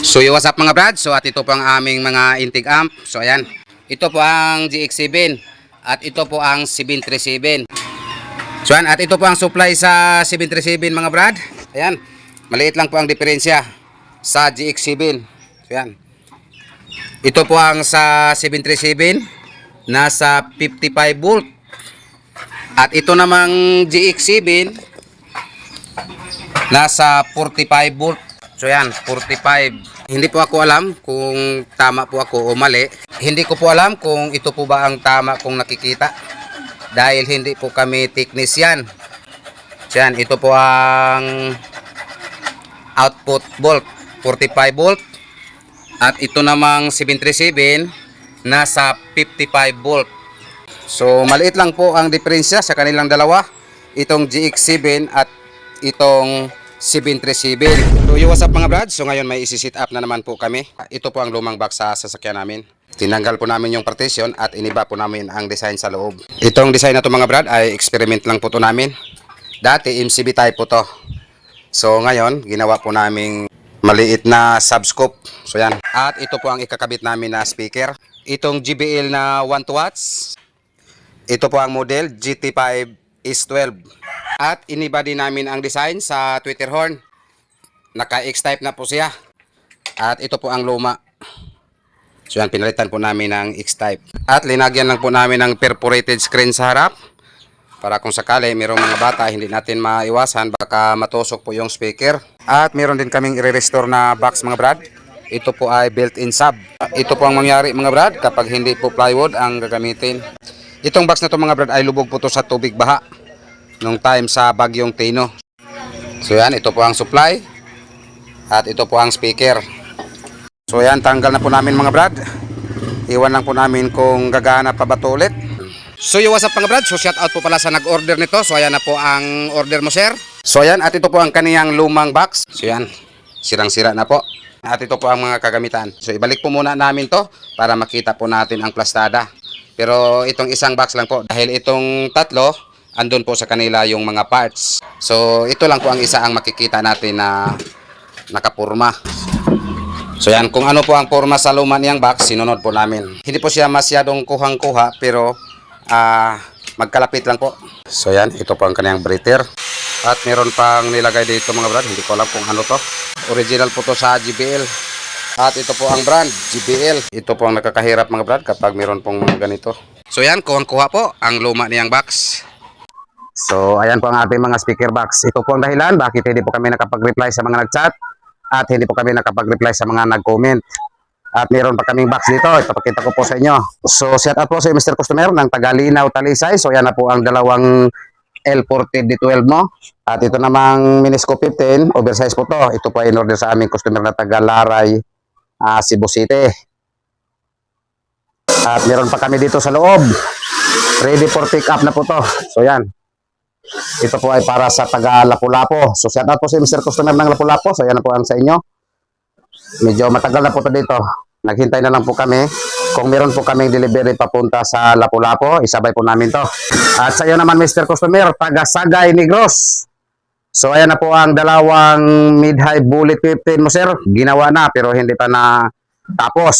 So yo, what's up mga brad? So at ito po ang aming mga intake amp. So ayan. Ito po ang GX7 at ito po ang 737. So ayan, at ito po ang supply sa 737 mga brad. Ayan. Maliit lang po ang diferensya sa GX7. So ayan. Ito po ang sa 737 nasa 55 volt. At ito namang GX7 nasa 45 volt. So yan, 45. Hindi po ako alam kung tama po ako o mali. Hindi ko po alam kung ito po ba ang tama kung nakikita. Dahil hindi po kami technician. So yan, ito po ang output volt, 45 volt. At ito namang 737 nasa 55 volt. So maliit lang po ang diferensya sa kanilang dalawa. Itong GX7 at itong 737. So yo, what's up mga brad? So ngayon may isi-sit up na naman po kami. Ito po ang lumang box sa sasakyan namin. Tinanggal po namin yung partition at iniba po namin ang design sa loob. Itong design na to mga brad ay experiment lang po to namin. Dati MCB type po to. So ngayon, ginawa po naming maliit na subscope. So yan. At ito po ang ikakabit namin na speaker. Itong JBL na 1 watts. Ito po ang model GT5 S12. At iniba namin ang design sa Twitter horn. Naka X-type na po siya. At ito po ang luma. So yan, pinalitan po namin ng X-type. At linagyan lang po namin ng perforated screen sa harap. Para kung sakali mayroong mga bata, hindi natin maiwasan, baka matusok po yung speaker. At meron din kaming i-restore na box mga brad. Ito po ay built-in sub. Ito po ang mangyari mga brad kapag hindi po plywood ang gagamitin. Itong box na to mga brad ay lubog po to sa tubig baha nung time sa bagyong Tino. So yan, ito po ang supply at ito po ang speaker. So yan, tanggal na po namin mga brad. Iwan lang po namin kung gagana pa ba to ulit. So yung what's up mga brad, so shout out po pala sa nag-order nito. So ayan na po ang order mo sir. So ayan, at ito po ang kaniyang lumang box. So yan, sirang-sira na po. At ito po ang mga kagamitan. So ibalik po muna namin to para makita po natin ang plastada. Pero itong isang box lang po dahil itong tatlo andun po sa kanila yung mga parts. So ito lang po ang isa ang makikita natin na nakapurma. So yan, kung ano po ang forma sa luma niyang box, sinunod po namin. Hindi po siya masyadong kuhang-kuha pero ah magkalapit lang po. So yan, ito po ang kanyang breather. At meron pang nilagay dito mga brad, hindi ko alam kung ano to. Original po to sa GBL. At ito po ang brand, GBL. Ito po ang nakakahirap mga brad kapag meron pong ganito. So yan, kuhang-kuha po ang luma niyang box. So, ayan po ang ating mga speaker box. Ito po ang dahilan bakit hindi po kami nakapag-reply sa mga nag-chat at hindi po kami nakapag-reply sa mga nag-comment. At meron pa kaming box dito. Ipapakita ko po sa inyo. So, shout out po sa Mr. Customer ng Tagalinaw, Talisay. So, yan na po ang dalawang L40 D12 mo. At ito namang Minisco 15, oversize po to. Ito po ay in order sa aming customer na taga Laray, ah, Cebu City. At meron pa kami dito sa loob. Ready for pick up na po to. So, yan. Ito po ay para sa taga Lapu-Lapu. So, shout out po si Mr. Customer ng Lapu-Lapu. So, yan po ang sa inyo. Medyo matagal na po ito dito. Naghintay na lang po kami. Kung meron po kaming delivery papunta sa Lapu-Lapu, isabay po namin to. At sa iyo naman, Mr. Customer, taga Sagay Negros. So, ayan na po ang dalawang mid-high bullet 15 mo, sir. Ginawa na, pero hindi pa na tapos.